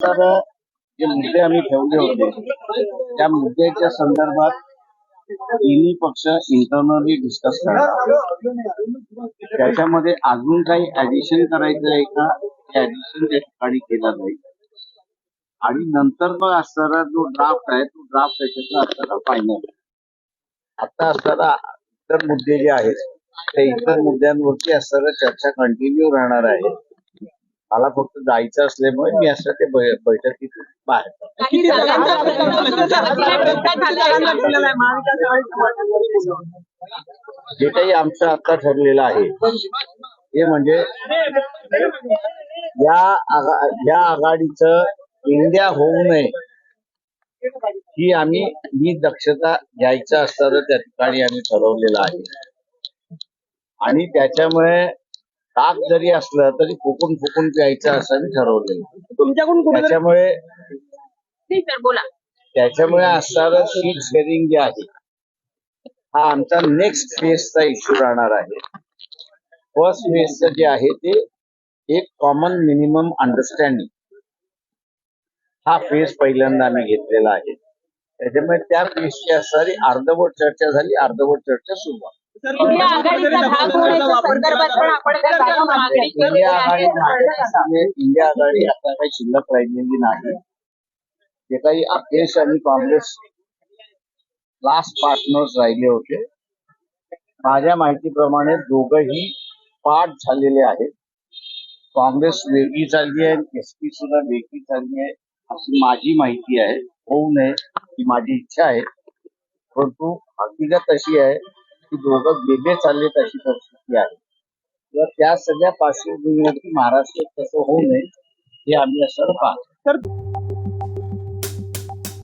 तर जे मुद्दे आम्ही ठेवले होते त्या मुद्द्याच्या संदर्भात तिन्ही पक्ष इंटरनली डिस्कस करतात. त्याच्यामध्ये अजून काही ऍडिशन करायचं आहे का? ऍडिशन त्या ठिकाणी केलं जाईल आणि नंतर मग असणारा जो ड्राफ्ट आहे तो ड्राफ्ट त्याच्यातला असणारा फायनल आता असणारा इतर मुद्दे जे आहेत त्या इतर मुद्द्यांवरती असणारा चर्चा कंटिन्यू राहणार आहे. मला फक्त जायचं असल्यामुळे मी असं ते बै- बैठकीतून बाहेर जे काही आमचं आता ठरलेलं आहे ते म्हणजे या आघा या आघाडीचं इंडिया होऊ नये ही आम्ही ही दक्षता घ्यायचं असताना त्या ठिकाणी आम्ही ठरवलेलं आहे आणि त्याच्यामुळे ताक जरी असलं तरी फुकून फुकून प्यायचं असं आम्ही ठरवलेलं. तुमच्याकडून त्याच्यामुळे नाही सर बोला त्याच्यामुळे असणारं सीट शेअरिंग जे आहे हा आमचा नेक्स्ट फेजचा इश्यू राहणार आहे फर्स्ट फेजचं जे आहे ते एक कॉमन मिनिमम अंडरस्टँडिंग हा फेज पहिल्यांदा आम्ही घेतलेला आहे त्याच्यामुळे त्या फेजची असणारी अर्धवट चर्चा झाली अर्धवट चर्चा सुरू. इंडिया आघाडीचा भाग होण्याच्या संदर्भात पण आपण काय जागा मागणी केली इंडिया आघाडी आहे. इंडिया आघाडी आता काही शिल्लक राहिलेली नाही जे काही अखेश आणि काँग्रेस लास्ट पार्टनर्स राहिले होते माझ्या माहितीप्रमाणे दोघंही पाठ झालेले आहेत. काँग्रेस वेगळी चालली आहे एस पी सुद्धा वेगळी चालली आहे अशी माझी माहिती आहे. होऊ नये ही माझी इच्छा आहे. परंतु हकीकत अशी आहे की दोघं वेगळे चाललेत अशी परिस्थिती आहे. तर त्या सगळ्या पार्श्वभूमीवरती महाराष्ट्रात तसं होऊ नये हे आम्ही असं पाहतो. तर